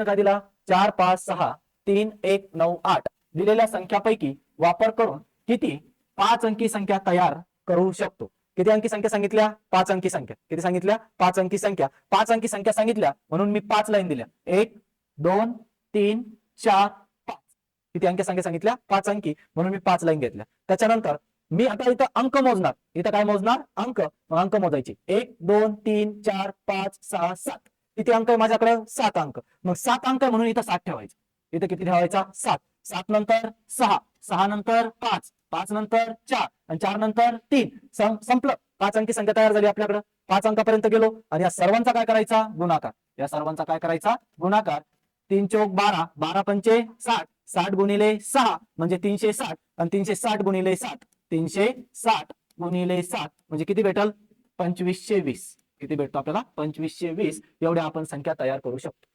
प्रश्न काय दिला चार पाच सहा तीन एक नऊ आठ दिलेल्या संख्यापैकी वापर करून किती पाच अंकी संख्या तयार करू शकतो? किती अंकी संख्या सांगितल्या? पाच अंकी संख्या. किती सांगितल्या? पाच अंकी संख्या. पाच अंकी संख्या सांगितल्या म्हणून मी पाच लाईन दिल्या. एक दोन तीन चार पाच. किती अंकी संख्या सांगितल्या? पाच अंकी म्हणून मी पाच लाईन घेतल्या. त्याच्यानंतर मी आता इथं अंक मोजणार. इथं काय मोजणार? अंक. अंक मोजायचे. एक दोन तीन चार पाच सहा सात. किती अंक आहे माझ्याकडे? सात अंक. मग सात अंक आहे म्हणून इथं सात ठेवायचे. इथं किती ठेवायचा? सात. सात नंतर सहा. सहा नंतर पाच. पाच नंतर चार. आणि चार नंतर तीन. संपलं. पाच अंकी संख्या तयार झाली आपल्याकडे. पाच अंकापर्यंत गेलो. आणि या सर्वांचा काय करायचा? गुणाकार. या सर्वांचा काय करायचा? गुणाकार. तीन चौक बारा. बारा पंचे साठ. साठ गुणिले सहा. म्हणजे तीनशे साठ. आणि तीनशे साठ गुणिले सात. तीनशे साठ गुणिले सात. म्हणजे किती भेटल? पंचवीसशे वीस. किती भेटतो आपल्याला? पंचवीसशे वीस एवढ्या आपण संख्या तयार करू शकतो.